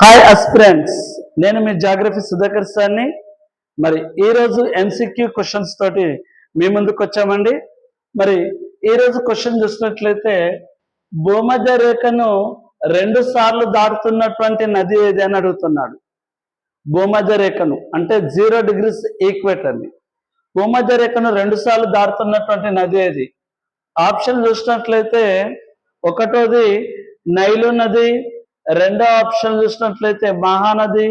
Hi aspirants నేను మీ geography Sudhakar సార్ని. మరి ఈరోజు ఎన్సిక్యూ క్వశ్చన్స్ తోటి మీ ముందుకు వచ్చామండి. మరి ఈరోజు క్వశ్చన్ చూసినట్లయితే భూమధ్య రేఖను రెండు సార్లు దాటుతున్నటువంటి నది ఏది అని అడుగుతున్నాడు. భూమధ్య రేఖను అంటే జీరో డిగ్రీస్ ఈక్వేటర్ని భూమధ్య రేఖను రెండు సార్లు దాటుతున్నటువంటి నది ఏది? ఆప్షన్ చూసినట్లయితే ఒకటోది నైలు నది రెండో ఆప్షన్ చూసినట్లయితే మహానది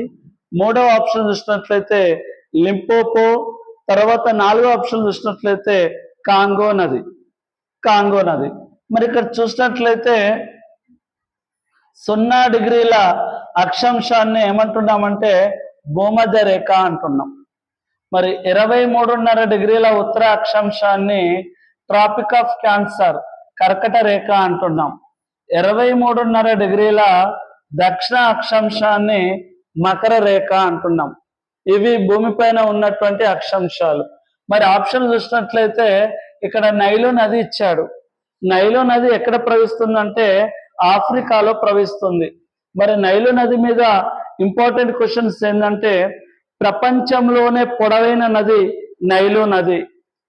మూడో ఆప్షన్ చూసినట్లయితే లింపోపో తర్వాత నాలుగో ఆప్షన్ చూసినట్లయితే కాంగో నది. కాంగో నది. మరి ఇక్కడ చూసినట్లయితే సున్నా డిగ్రీల అక్షాంశాన్ని ఏమంటున్నామంటే భూమధ్య రేఖ అంటున్నాం. మరి ఇరవై మూడున్నర డిగ్రీల ఉత్తర అక్షాంశాన్ని ట్రాపిక్ ఆఫ్ క్యాన్సర్ కర్కట రేఖ అంటున్నాం. ఇరవై మూడున్నర డిగ్రీల దక్షిణ అక్షాంశాన్ని మకర రేఖ అంటున్నాం. ఇవి భూమిపైన ఉన్నటువంటి అక్షాంశాలు. మరి ఆప్షన్ చూసినట్లయితే ఇక్కడ నైలు నది ఇచ్చాడు. నైలు నది ఎక్కడ ప్రవహిస్తుందంటే ఆఫ్రికాలో ప్రవహిస్తుంది. మరి నైలు నది మీద ఇంపార్టెంట్ క్వశ్చన్స్ ఏంటంటే ప్రపంచంలోనే పొడవైన నది నైలు నది.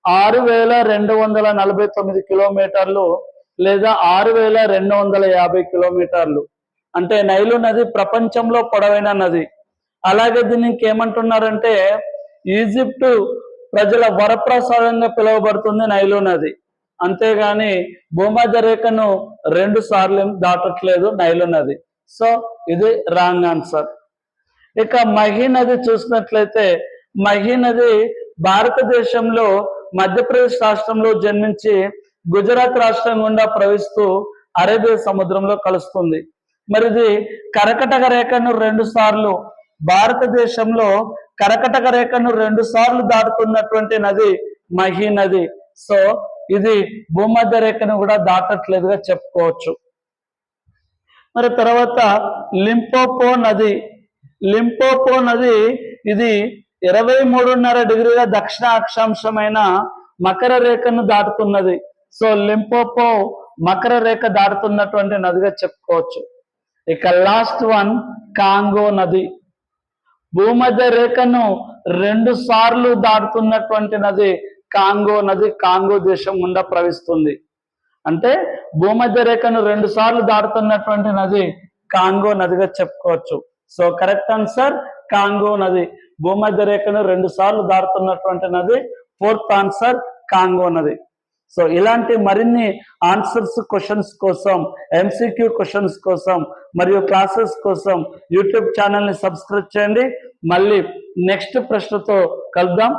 ఆరు వేల రెండు వందల నలభై తొమ్మిది కిలోమీటర్లు లేదా ఆరు వేల రెండు వందల యాభై కిలోమీటర్లు. అంటే నైలు నది ప్రపంచంలో పొడవైన నది. అలాగే దీనికి ఇంకేమంటున్నారంటే ఈజిప్టు ప్రజల వరప్రసాదంగా పిలువబడుతుంది నైలు నది. అంతేగాని భూమధ్య రేఖను రెండు సార్లు దాటట్లేదు నైలు నది. సో ఇది రాంగ్ ఆన్సర్. ఇక మహి నది చూసినట్లయితే మహి నది భారతదేశంలో మధ్యప్రదేశ్ రాష్ట్రంలో జన్మించి గుజరాత్ రాష్ట్రం గుండా ప్రవహిస్తూ అరేబియా సముద్రంలో కలుస్తుంది. మరి ఇది కరకటక రేఖను రెండు సార్లు భారతదేశంలో కరకటక రేఖను రెండు సార్లు దాటుతున్నటువంటి నది మహి నది. సో ఇది భూమధ్య రేఖను కూడా దాటట్లేదుగా చెప్పుకోవచ్చు. మరి తర్వాత లింపోపో నది. లింపోపో నది ఇది ఇరవై మూడున్నర డిగ్రీల దక్షిణ అక్షాంశమైన మకర రేఖను దాటుతున్నది. సో లింపోపో మకర రేఖ దాటుతున్నటువంటి నదిగా చెప్పుకోవచ్చు. ఇక లాస్ట్ వన్ కాంగో నది. భూమధ్య రేఖను రెండు సార్లు దాటుతున్నటువంటి నది కాంగో నది కాంగో దేశం గుండా ప్రవహిస్తుంది. అంటే భూమధ్య రేఖను రెండు సార్లు దాటుతున్నటువంటి నది కాంగో నదిగా చెప్పుకోవచ్చు. సో కరెక్ట్ ఆన్సర్ కాంగో నది. భూమధ్య రేఖను రెండు సార్లు దాటుతున్నటువంటి నది ఫోర్త్ ఆన్సర్ కాంగో నది. సో ఇలాంటి మరిన్ని ఆన్సర్స్ క్వశ్చన్స్ కోసం ఎంసీక్యూ క్వశ్చన్స్ కోసం మరియు క్లాసెస్ కోసం యూట్యూబ్ ఛానల్ని సబ్స్క్రైబ్ చేయండి. మళ్ళీ నెక్స్ట్ ప్రశ్నతో కలుద్దాం.